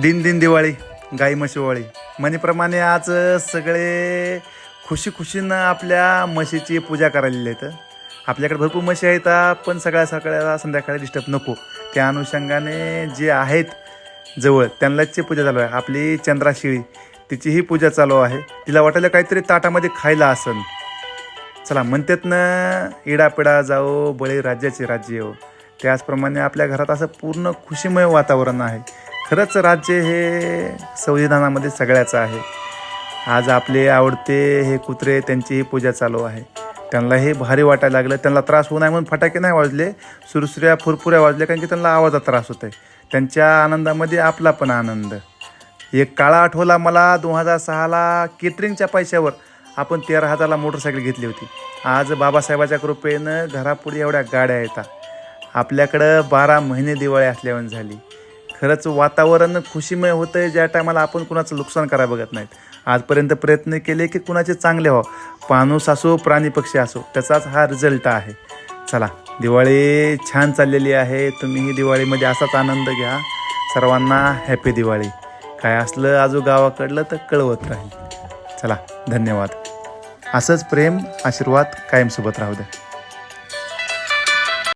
दिन दिन दिवाळी गाई म्हशीवाळी म्हणीप्रमाणे आज सगळे खुशी खुशीनं आपल्या म्हशीची पूजा करायलेली आहेत. आपल्याकडे भरपूर म्हशी आहेत पण सगळ्या सगळ्याला संध्याकाळी डिस्टर्ब नको. त्या अनुषंगाने जे आहेत जवळ त्यांनाची पूजा चालू आहे. आपली चंद्राशिळी तिचीही पूजा चालू आहे. तिला वाटायला काहीतरी ताटामध्ये खायला असन. चला म्हणतात ना इडापिडा जाओ बळी राज्याचे राज्य हो. त्याचप्रमाणे आपल्या घरात असं पूर्ण खुशीमय वातावरण आहे. खरंच राज्य हे संविधानामध्ये सगळ्याचं आहे. आज आपले आवडते हे कुत्रे त्यांचीही पूजा चालू आहे. त्यांना हे भारी वाटायला लागलं. त्यांना त्रास होऊ नये म्हणून फटाके नाही वाजले सुरसुऱ्या फुरफुऱ्या वाजल्या कारण की त्यांना आवाजात त्रास होत आहे त्यांच्या आनंदामध्ये आपला पण आनंद. एक काळा आठवला मला दोन हजार सहाला केटरिंगच्या पैशावर. आपण तेरा हजारला मोटरसायकल घेतली होती. आज बाबासाहेबाच्या कृपेनं घरापुढे एवढ्या गाड्या येतात. आपल्याकडं बारा महिने दिवाळी असल्यावर झाली. खरंच वातावरण खुशीमय होतं आहे ज्या टायमाला आपण कुणाचं नुकसान करायला बघत नाहीत. आजपर्यंत प्रयत्न केले की कुणाचे चांगले व्हावं. पाणूस असो प्राणी पक्षी असो त्याचाच हा रिझल्ट आहे. चला दिवाळी छान चाललेली आहे. तुम्हीही दिवाळीमध्ये असाच आनंद घ्या. सर्वांना हॅपी दिवाळी. काय असलं आजू गावाकडलं तर कळवत राहील. चला धन्यवाद. असंच प्रेम आशीर्वाद कायमसोबत राहू द्या.